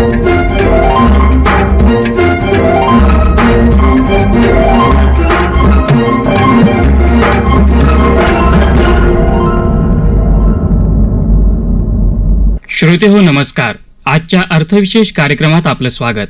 श्रोते हो नमस्कार. आजच्या अर्थविशेष कार्यक्रमात आपलं स्वागत.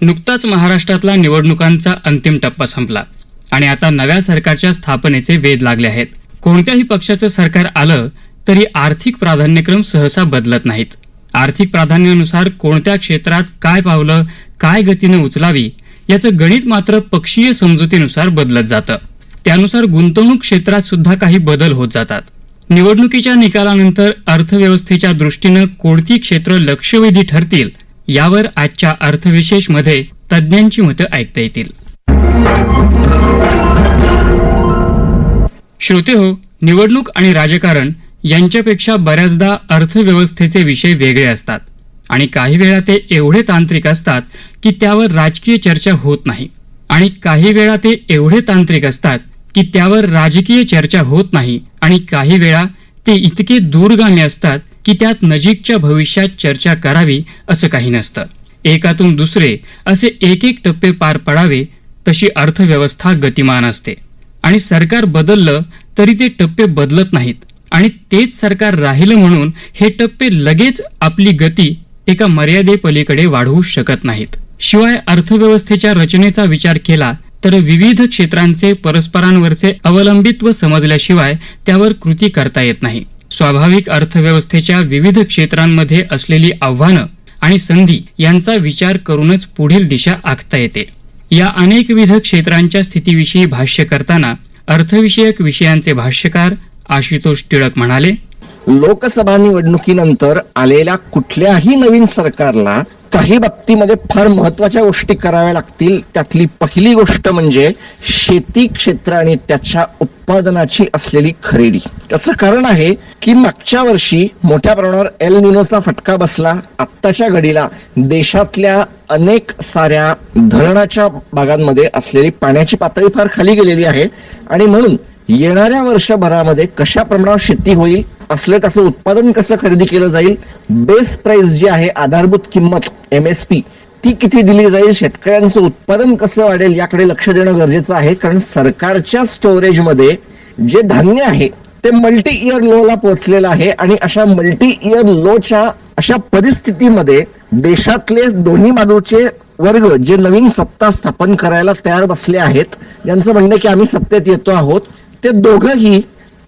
नुकताच महाराष्ट्रातला निवडणुकांचा अंतिम टप्पा संपला आणि आता नव्या सरकारच्या स्थापनेचे वेध लागले आहेत. कोणत्याही पक्षाचं सरकार आलं तरी आर्थिक प्राधान्यक्रम सहसा बदलत नाहीत. आर्थिक प्राधान्यानुसार कोणत्या क्षेत्रात काय पावलं काय गतीनं उचलावी याचं गणित मात्र पक्षीय समजुतीनुसार बदलत जातं. त्यानुसार गुंतवणूक क्षेत्रात सुद्धा काही बदल होत जातात. निवडणुकीच्या निकालानंतर अर्थव्यवस्थेच्या दृष्टीनं कोणती क्षेत्र लक्षवेधी ठरतील यावर आजच्या अर्थविशेषमध्ये तज्ज्ञांची मतं ऐकता येतील. श्रोते हो निवडणूक आणि राजकारण यांच्यापेक्षा बऱ्याचदा अर्थव्यवस्थेचे विषय वेगळे असतात. आणि काही वेळा ते एवढे तांत्रिक असतात की त्यावर राजकीय चर्चा होत नाही. आणि काही वेळा ते एवढे तांत्रिक असतात की त्यावर राजकीय चर्चा होत नाही. आणि काही वेळा ते इतके दूरगामी असतात की त्यात नजीकच्या भविष्यात चर्चा करावी असं काही नसतं. एकातून दुसरे असे एक एक टप्पे पार पडावे तशी अर्थव्यवस्था गतिमान असते. आणि सरकार बदललं तरी ते टप्पे बदलत नाहीत. आणि तेच सरकार राहिलं म्हणून हे टप्पे लगेच आपली गती एका मर्यादेपलीकडे वाढवू शकत नाहीत. शिवाय अर्थव्यवस्थेच्या रचनेचा विचार केला तर विविध क्षेत्रांचे परस्परांवरचे अवलंबित्व समजल्याशिवाय त्यावर कृती करता येत नाही. स्वाभाविक अर्थव्यवस्थेच्या विविध क्षेत्रांमध्ये असलेली आव्हानं आणि संधी यांचा विचार करूनच पुढील दिशा आखता येते. या अनेकविध क्षेत्रांच्या स्थितीविषयी भाष्य करताना अर्थविषयक विषयांचे भाष्यकार आशुतोष टिळक म्हणाले लोकसभा निवडणुकीनंतर आलेल्या कुठल्याही नवीन सरकारला काही बाबतीमध्ये फार महत्त्वाच्या गोष्टी कराव्या लागतील. त्यातली पहिली गोष्ट म्हणजे शेती क्षेत्र आणि त्याच्या उत्पादनाची असलेली खरेदी. त्याचं कारण आहे की मागच्या वर्षी मोठ्या प्रमाणावर एल निनोचा फटका बसला. आत्ताच्या घडीला देशातल्या अनेक साऱ्या धरणाच्या भागांमध्ये असलेली पाण्याची पातळी फार खाली गेलेली आहे. आणि म्हणून येणाऱ्या वर्षभरामध्ये कशा प्रमाणावर शेती होईल असले त्याचं उत्पादन कसं खरेदी केलं जाईल बेस प्राइस जी आहे आधारभूत किंमत एम एस पी ती किती दिली जाईल शेतकऱ्यांचं उत्पादन कसं वाढेल याकडे लक्ष देणं गरजेचं आहे. कारण सरकारच्या स्टोरेजमध्ये जे धान्य आहे ते मल्टी इयर लोला पोहोचलेलं आहे आणि अशा मल्टी इयर लोच्या अशा परिस्थितीमध्ये देशातले दोन्ही बाजूचे वर्ग जे नवीन सत्ता स्थापन करायला तयार बसले आहेत यांचं म्हणणं की आम्ही सत्तेत येतो आहोत. ते दोघंही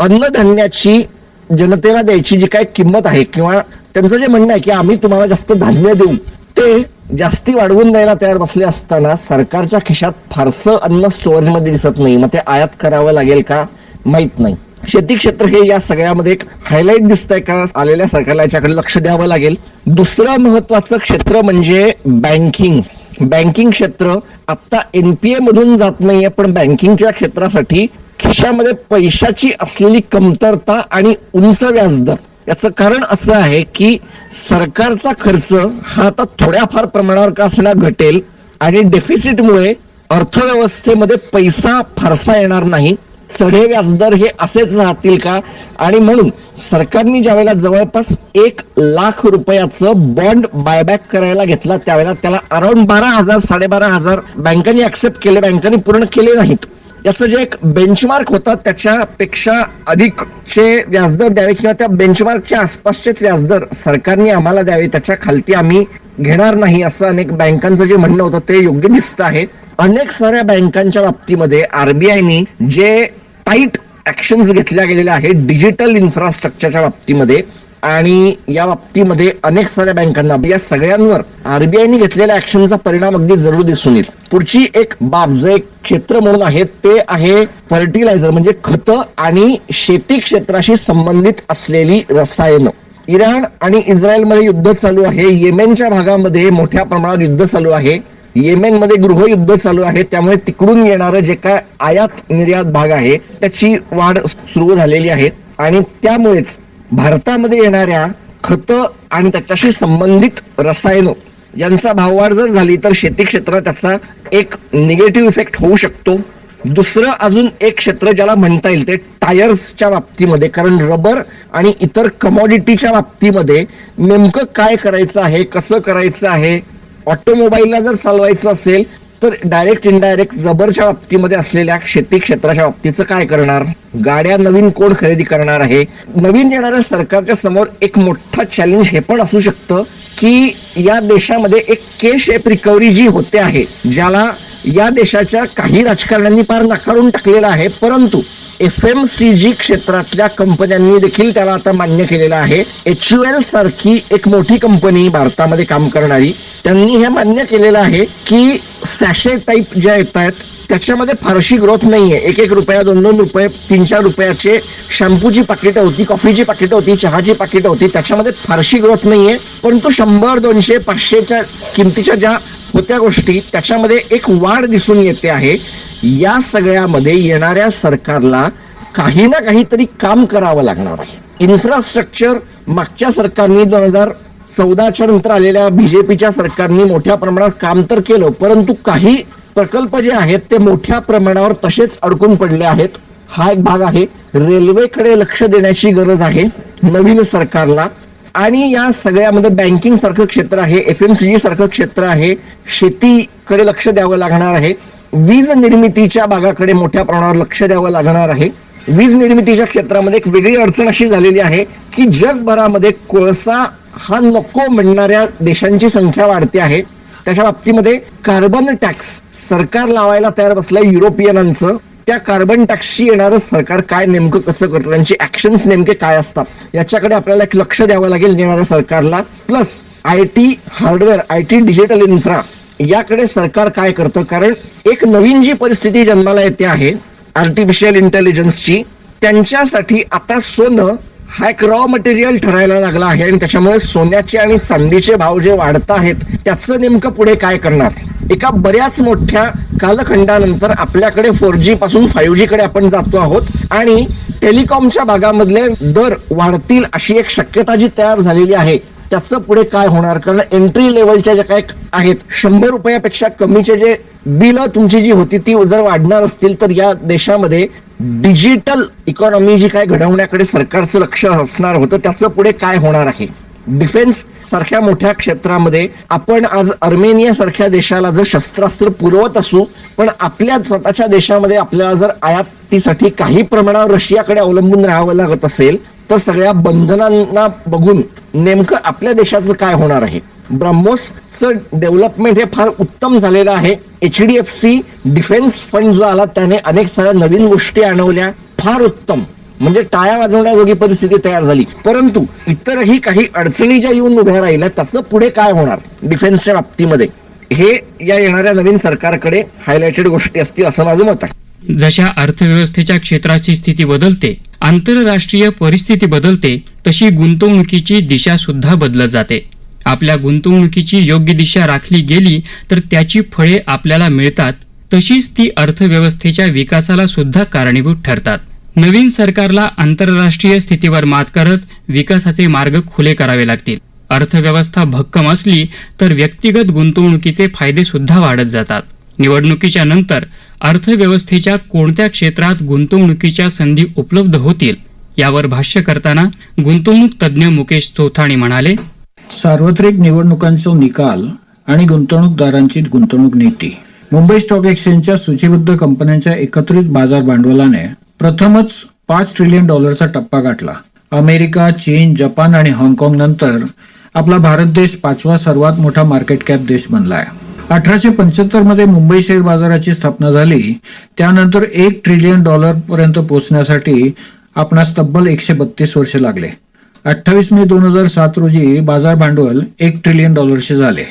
अन्नधान्याची जनतेला द्यायची जी काय किंमत आहे किंवा त्यांचं जे म्हणणं आहे की आम्ही तुम्हाला जास्त धान्य देऊ ते जास्ती वाढवून द्यायला तयार बसले असताना सरकारच्या खिशात फारसं अन्न स्टोअरमध्ये दिसत नाही. मग ते आयात करावं लागेल का? माहीत नाही. शेती क्षेत्र हे या सगळ्यामध्ये एक हायलाईट दिसत आहे का? आलेल्या सरकारला याच्याकडे लक्ष द्यावं लागेल. दुसरं महत्वाचं क्षेत्र म्हणजे बँकिंग बँकिंग क्षेत्र आता एनपीए मधून जात नाहीये पण बँकिंगच्या क्षेत्रासाठी खिशामध्ये पैशाची असलेली कमतरता आणि उंच व्याजदर. याचं कारण असं आहे की सरकारचा खर्च हा आता थोड्याफार प्रमाणावर का असणार घटेल आणि डेफिसिटमुळे अर्थव्यवस्थेमध्ये पैसा फारसा येणार नाही चढे व्याजदर हे असेच राहतील का? आणि म्हणून सरकारने ज्यावेळेला जवळपास एक लाख रुपयाचं बॉन्ड बायबॅक करायला घेतला त्यावेळेला त्याला अराउंड बारा हजार साडेबारा हजार बँकांनी ऍक्सेप्ट केले बँकांनी पूर्ण केले नाहीत. याचं जे एक बेंचमार्क होता त्याच्यापेक्षा अधिकचे व्याजदर द्यावे किंवा त्या बेंचमार्कच्या आसपासचेच व्याजदर सरकारने आम्हाला द्यावे त्याच्या खालती आम्ही घेणार नाही असं अनेक बँकांचं जे म्हणणं होतं ते योग्य दिसतं आहे. अनेक साऱ्या बँकांच्या बाबतीमध्ये आरबीआयने जे टाईट ऍक्शन्स घेतल्या गेलेल्या आहेत डिजिटल इन्फ्रास्ट्रक्चरच्या बाबतीमध्ये आणि या बाबतीमध्ये अनेक साऱ्या बँकांना या सगळ्यांवर आरबीआयने घेतलेल्या ऍक्शनचा परिणाम अगदी जरूर दिसून येईल. पुढची एक बाब जे एक क्षेत्र म्हणून आहे ते आहे फर्टिलायझर म्हणजे खतं आणि शेती क्षेत्राशी संबंधित असलेली रसायनं. इराण आणि इस्रायलमध्ये युद्ध चालू आहे येमेनच्या भागामध्ये मोठ्या प्रमाणावर युद्ध चालू आहे येमेनमध्ये गृहयुद्ध चालू आहे त्यामुळे तिकडून येणारं जे काय आयात निर्यात भाग आहे त्याची वाढ सुरू झालेली आहे. आणि त्यामुळेच भारतामध्ये येणाऱ्या खतं आणि त्याच्याशी संबंधित रसायनं यांचा भाववाढ जर झाली तर शेती क्षेत्रात त्याचा एक निगेटिव्ह इफेक्ट होऊ शकतो. दुसरं अजून एक क्षेत्र ज्याला म्हणता येईल ते टायर्सच्या बाबतीमध्ये कारण रबर आणि इतर कमॉडिटीच्या बाबतीमध्ये नेमकं काय करायचं आहे कसं करायचं आहे ऑटोमोबाईलला जर चालवायचं असेल तर डायरेक्ट इनडायरेक्ट रबरच्या बाबतीमध्ये असलेल्या शेती क्षेत्राच्या बाबतीचं काय करणार? गाड्या नवीन कोण खरेदी करणार आहे? नवीन येणाऱ्या सरकारच्या समोर एक मोठा चॅलेंज हे पण असू शकतं की या देशामध्ये एक के शेप रिकव्हरी जी होते आहे ज्याला या देशाच्या काही राजकारण्यांनी फार नाकारून टाकलेलं आहे परंतु एफ एम सी जी क्षेत्रातल्या कंपन्यांनी देखील त्याला आता मान्य केलेलं आहे. एच यू एल सारखी एक मोठी कंपनी भारतामध्ये काम करणारी. त्यांनी हे मान्य केलेलं आहे की सॅशे टाईप ज्या येत आहेत त्याच्यामध्ये फारशी ग्रोथ नाहीये. एक एक रुपया दोन दोन रुपये तीन चार रुपयाचे शॅम्पूची पाकिटं होती कॉफीची पाकिटं होती चहाची पाकिटं होती त्याच्यामध्ये फारशी ग्रोथ नाहीये. परंतु शंभर दोनशे पाचशेच्या किमतीच्या ज्या होत्या गोष्टी त्याच्यामध्ये एक वाढ दिसून येते आहे. या सगळ्यामध्ये येणाऱ्या सरकारला काही ना काहीतरी काम करावं लागणार आहे. इन्फ्रास्ट्रक्चर मागच्या सरकारने दोन हजार चौदाच्या नंतर आलेल्या बीजेपीच्या सरकारने मोठ्या प्रमाणावर काम तर केलं परंतु काही प्रकल्प जे आहेत ते मोठ्या प्रमाणावर तसेच अडकून पडले आहेत. हा एक भाग आहे. रेल्वेकडे लक्ष देण्याची गरज आहे. नवीन सरकारला आणि या सगळ्यामध्ये बँकिंग सारखं क्षेत्र आहे एफ एम सी जी सारखं क्षेत्र आहे शेतीकडे लक्ष द्यावं लागणार आहे वीज निर्मितीच्या भागाकडे मोठ्या प्रमाणावर लक्ष द्यावं लागणार आहे. वीज निर्मितीच्या क्षेत्रामध्ये एक वेगळी अडचण अशी झालेली आहे की जगभरामध्ये कोळसा हा नको म्हणणाऱ्या देशांची संख्या वाढते आहे. त्याच्या बाबतीमध्ये कार्बन टॅक्स सरकार लावायला तयार बसलंय युरोपियनांचं. त्या कार्बन टॅक्सशी येणारं सरकार काय नेमकं कसं करतं त्यांची ऍक्शन्स नेमके काय असतात याच्याकडे आपल्याला एक लक्ष द्यावं लागेल येणाऱ्या सरकारला. Plus I T hardware I T digital infra याकडे सरकार काय करतं कारण एक नवीन जी परिस्थिती जन्माला येते आहे आर्टिफिशियल इंटेलिजन्सची त्यांच्यासाठी आता सोनं हा एक रॉ मटेरियल ठरायला लागला आहे आणि त्याच्यामुळे सोन्याचे आणि चांदीचे भाव जे वाढत आहेत त्याचं नेमकं पुढे काय करणार? एका बऱ्याच मोठ्या कालखंडानंतर आपल्याकडे फोर जी पासून फाईव्ह जी कडे आपण जातो आहोत आणि टेलिकॉमच्या भागामधले दर वाढतील अशी एक शक्यता जी तयार झालेली आहे त्याचं पुढे काय होणार? कारण एंट्री लेवलच्या ज्या काय आहेत शंभर रुपयापेक्षा कमीचे जे बिल तुमची जी होती ती जर वाढणार असतील तर या देशामध्ये डिजिटल इकॉनॉमी जी काय घडवण्याकडे सरकारचं लक्ष असणार होतं त्याचं पुढे काय होणार आहे? डिफेन्स सारख्या मोठ्या क्षेत्रामध्ये आपण आज अर्मेनिया सारख्या देशाला जर शस्त्रास्त्र पुरवत असू पण आपल्या स्वतःच्या देशामध्ये आपल्याला जर आयातीसाठी काही प्रमाणावर रशियाकडे अवलंबून राहावं लागत असेल तर सगळ्या बंधनांना बघून नेमकं आपल्या देशाचं काय होणार आहे? ब्रह्मोसचं डेव्हलपमेंट हे फार उत्तम झालेलं आहे. H D F C defence fund जो आला त्याने अनेक साऱ्या नवीन गोष्टी आणवल्या. फार उत्तम. म्हणजे टाळ्या वाजवण्याजोगी परिस्थिती तयार झाली. परंतु इतरही काही अडचणी ज्या येऊन उभ्या राहिल्या त्याचं पुढे काय होणार? डिफेन्सच्या बाबतीमध्ये. हे या येणाऱ्या नवीन सरकारकडे हायलाइटेड गोष्टी असतील असं माझं मत आहे. जशा अर्थव्यवस्थेच्या क्षेत्राची स्थिती बदलते आंतरराष्ट्रीय परिस्थिती बदलते तशी गुंतवणुकीची दिशा सुद्धा बदलत जाते. आपल्या गुंतवणुकीची योग्य दिशा राखली गेली तर त्याची फळे आपल्याला मिळतात. तशीच ती अर्थव्यवस्थेच्या विकासाला सुद्धा कारणीभूत ठरतात. नवीन सरकारला आंतरराष्ट्रीय स्थितीवर मात करत विकासाचे मार्ग खुले करावे लागतील. अर्थव्यवस्था भक्कम असली तर व्यक्तिगत गुंतवणुकीचे फायदे सुद्धा वाढत जातात. निवडणुकीच्या नंतर अर्थव्यवस्थेच्या कोणत्या क्षेत्रात गुंतवणुकीच्या संधी उपलब्ध होतील यावर भाष्य करताना गुंतवणूक तज्ज्ञ मुकेश चोथाणी म्हणाले सार्वत्रिक निवडणुकांचा निकाल आणि गुंतवणूकदारांची गुंतवणूक नीती. मुंबई स्टॉक एक्सचेंजच्या सूचीबद्ध कंपन्यांच्या एकत्रित बाजार भांडवलाने प्रथमच पाच ट्रिलियन डॉलरचा टप्पा गाठला. अमेरिका चीन जपान आणि हाँगकाँग नंतर आपला भारत देश पाचवा सर्वात मोठा मार्केट कॅप देश बनलाय. अठराशे पंच्याहत्तरमध्ये मुंबई शेअर बाजाराची स्थापना झाली. त्यानंतर एक ट्रिलियन डॉलर पर्यंत पोहोचण्यासाठी आपणास तब्बल एकशे बत्तीस वर्ष लागले. अठ्ठावीस मे दोन हजार सात रोजी बाजार भांडवल एक ट्रिलियन डॉलरचे झाले.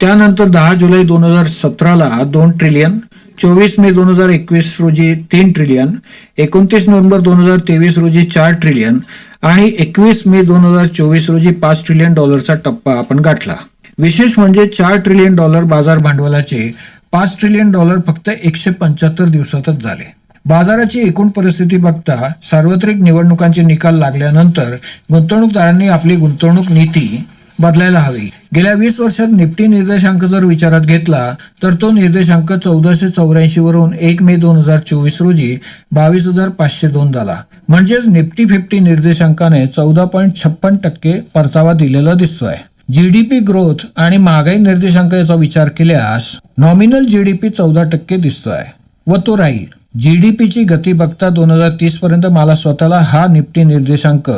त्यानंतर दहा जुलै दोन हजार सतराला दोन ट्रिलियन चोवीस मे दोन हजार एकवीस रोजी तीन ट्रिलियन एकोणतीस नोव्हेंबर दोन हजार तेवीस रोजी चार ट्रिलियन आणि एकवीस मे दोन हजार चोवीस रोजी पाच ट्रिलियन डॉलरचा टप्पा आपण गाठला. विशेष म्हणजे चार ट्रिलियन डॉलर बाजार भांडवलाचे पाच ट्रिलियन डॉलर फक्त एकशे पंच्याहत्तर दिवसातच झाले. बाजाराची एकूण परिस्थिती बघता सार्वत्रिक निवडणुकांचे निकाल लागल्यानंतर गुंतवणूकदारांनी आपली गुंतवणूक नीती बदलायला हवी. गेल्या वीस वर्षात निफ्टी निर्देशांक जर विचारात घेतला तर तो निर्देशांक चौदाशे चौऱ्याऐंशी वरून एक मे दोन हजार चोवीस रोजी बावीस हजार पाचशे दोन झाला. म्हणजेच निफ्टी फिफ्टी निर्देशांकाने चौदा पॉईंट छप्पन टक्के परतावा दिलेला दिसतोय. जीडीपी ग्रोथ आणि महागाई निर्देशांक याचा विचार केल्यास नॉमिनल जीडीपी चौदा टक्के दिसतोय व तो राहील. जीडीपीची गती बघता दोन हजार तीस पर्यंत मला स्वतःला हा निफ्टी निर्देशांक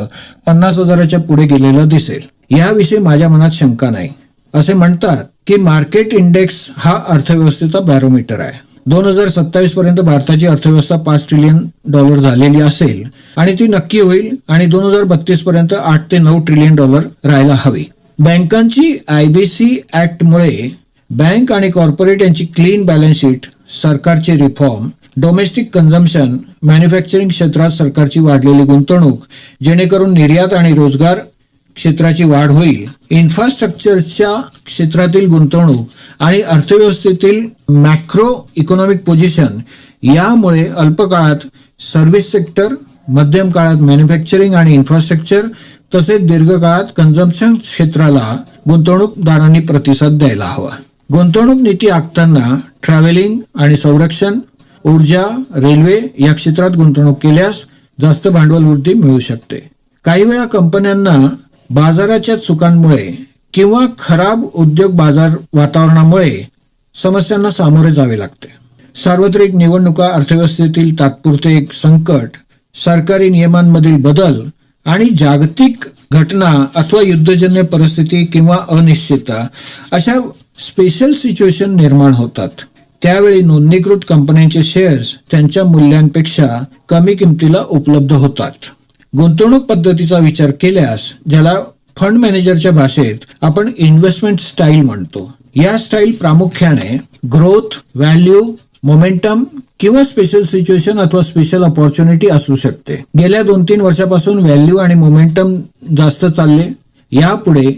पन्नास हजाराच्या पुढे गेलेला दिसेल. याविषयी माझ्या मनात शंका नाही. असे म्हणतात की मार्केट इंडेक्स हा अर्थव्यवस्थेचा बॅरोमीटर आहे. दोन हजार सत्तावीस पर्यंत भारताची अर्थव्यवस्था पाच ट्रिलियन डॉलर झालेली असेल आणि ती नक्की होईल आणि दोन हजार बत्तीस पर्यंत आठ ते नऊ ट्रिलियन डॉलर राहायला हवी. बँकांची आयबीसी ऍक्टमुळे बँक आणि कॉर्पोरेट यांची क्लीन बॅलन्स शीट सरकारचे रिफॉर्म डोमेस्टिक कन्झम्पशन मॅन्युफॅक्चरिंग क्षेत्रात सरकारची वाढलेली गुंतवणूक जेणेकरून निर्यात आणि रोजगार क्षेत्राची वाढ होईल. इन्फ्रास्ट्रक्चरच्या क्षेत्रातील गुंतवणूक आणि अर्थव्यवस्थेतील मॅक्रो इकॉनॉमिक पोझिशन यामुळे अल्पकाळात सर्व्हिस सेक्टर मध्यम काळात मॅन्युफॅक्चरिंग आणि इन्फ्रास्ट्रक्चर तसेच दीर्घकाळात कन्झम्पशन क्षेत्राला गुंतवणूकदारांनी प्रतिसाद द्यायला हवा. गुंतवणूक नीती आखताना ट्रॅव्हलिंग आणि संरक्षण ऊर्जा रेल्वे या क्षेत्रात गुंतवणूक केल्यास जास्त भांडवल वृद्धी मिळू शकते. काही वेळा कंपन्यांना बाजाराच्या चुकांमुळे किंवा खराब उद्योग बाजार वातावरणामुळे समस्यांना सामोरे जावे लागते. सार्वत्रिक निवडणुका अर्थव्यवस्थेतील तात्पुरते एक संकट सरकारी नियमांमधील बदल आणि जागतिक घटना अथवा युद्धजन्य परिस्थिती किंवा अनिश्चितता अशा स्पेशल सिच्युएशन निर्माण होतात. त्यावेळी नोंदणीकृत कंपन्यांचे शेअर्स त्यांच्या मूल्यांपेक्षा कमी किमतीला उपलब्ध होतात. गुंतवणूक पद्धतीचा विचार केल्यास ज्याला फंड मॅनेजरच्या भाषेत आपण इन्व्हेस्टमेंट स्टाईल म्हणतो. या स्टाईल प्रामुख्याने ग्रोथ व्हॅल्यू मोमेंटम किंवा स्पेशल सिच्युएशन अथवा स्पेशल ऑपॉर्च्युनिटी असू शकते. गेल्या दोन तीन वर्षापासून व्हॅल्यू आणि मोमेंटम जास्त चालले. यापुढे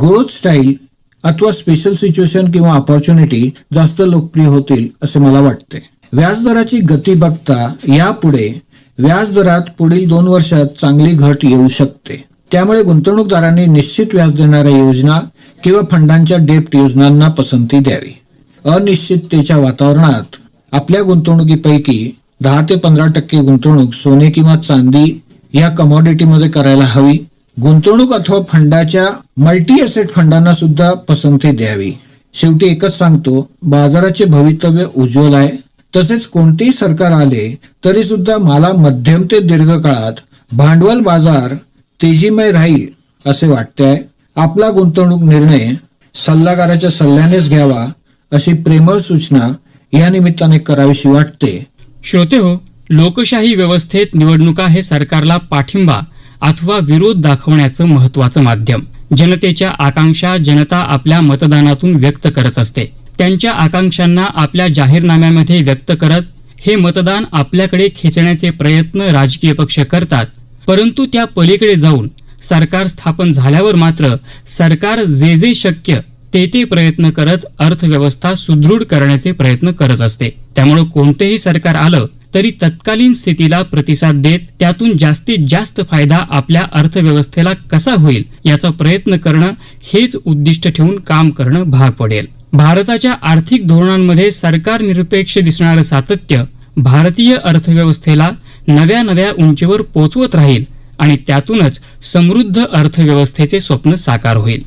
ग्रोथ स्टाईल अथवा स्पेशल सिच्युएशन किंवा ऑपॉर्च्युनिटी जास्त लोकप्रिय होतील असे मला वाटते. व्याजदराची गती बघता यापुढे व्याजदरात पुढील दोन वर्षात चांगली घट येऊ शकते. त्यामुळे गुंतवणूकदारांनी निश्चित व्याज देणाऱ्या योजना किंवा फंडांच्या डेप्ट योजनांना पसंती द्यावी. अनिश्चिततेच्या वातावरणात आपल्या गुंतवणुकीपैकी दहा ते पंधरा टक्के गुंतवणूक सोने किंवा चांदी या कमॉडिटीमध्ये करायला हवी. गुंतवणूक अथवा फंडाच्या मल्टी असेट फंडांना सुद्धा पसंती द्यावी. शेवटी एकच सांगतो बाजाराचे भवितव्य उज्ज्वल आहे. तसेच कोणतेही सरकार आले तरी सुद्धा मला मध्यम ते दीर्घ काळात भांडवल बाजार तेजीमय राहील असे वाटते आहे आपला गुंतवणूक निर्णय सल्लागाराच्या सल्ल्यानेच घ्यावा अशी प्रेमळ सूचना या निमित्ताने करावीशी वाटते. श्रोते हो लोकशाही व्यवस्थेत निवडणुका हे सरकारला पाठिंबा अथवा विरोध दाखवण्याचं महत्वाचं माध्यम. जनतेच्या आकांक्षा जनता आपल्या मतदानातून व्यक्त करत असते. त्यांच्या आकांक्षांना आपल्या जाहीरनाम्यामध्ये व्यक्त करत हे मतदान आपल्याकडे खेचण्याचे प्रयत्न राजकीय पक्ष करतात. परंतु त्या पलीकडे जाऊन सरकार स्थापन झाल्यावर मात्र सरकार जे जे शक्य ते ते प्रयत्न करत अर्थव्यवस्था सुदृढ करण्याचे प्रयत्न करत असते. त्यामुळे कोणतेही सरकार आलं तरी तत्कालीन स्थितीला प्रतिसाद देत त्यातून जास्तीत जास्त फायदा आपल्या अर्थव्यवस्थेला कसा होईल याचा प्रयत्न करणं हेच उद्दिष्ट ठेवून काम करणं भाग पडेल. भारताच्या आर्थिक धोरणांमध्ये सरकार निरपेक्ष दिसणारं सातत्य भारतीय अर्थव्यवस्थेला नव्या नव्या उंचीवर पोचवत राहील आणि त्यातूनच समृद्ध अर्थव्यवस्थेचे स्वप्न साकार होईल.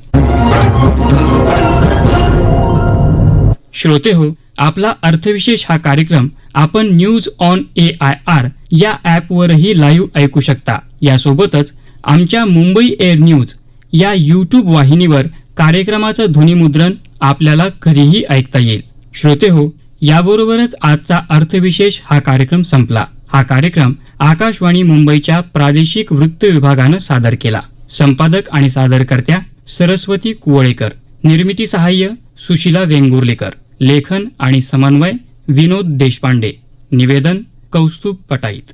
श्रोते हो आपला अर्थविशेष हा कार्यक्रम आपण news on A I R या ॲपवरही लाईव्ह ऐकू शकता. यासोबतच आमच्या मुंबई एअर न्यूज या यूट्यूब वाहिनीवर कार्यक्रमाचं ध्वनिमुद्रण आपल्याला कधीही ऐकता येईल. श्रोते हो याबरोबरच आजचा अर्थविशेष हा कार्यक्रम संपला. हा कार्यक्रम आकाशवाणी मुंबईच्या प्रादेशिक वृत्त विभागानं सादर केला. संपादक आणि सादरकर्त्या सरस्वती कुवळेकर. निर्मिती सहाय्य सुशिला वेंगुर्लेकर. लेखन आणि समन्वय विनोद देशपांडे निवेदन कौस्तुभ पटाईत.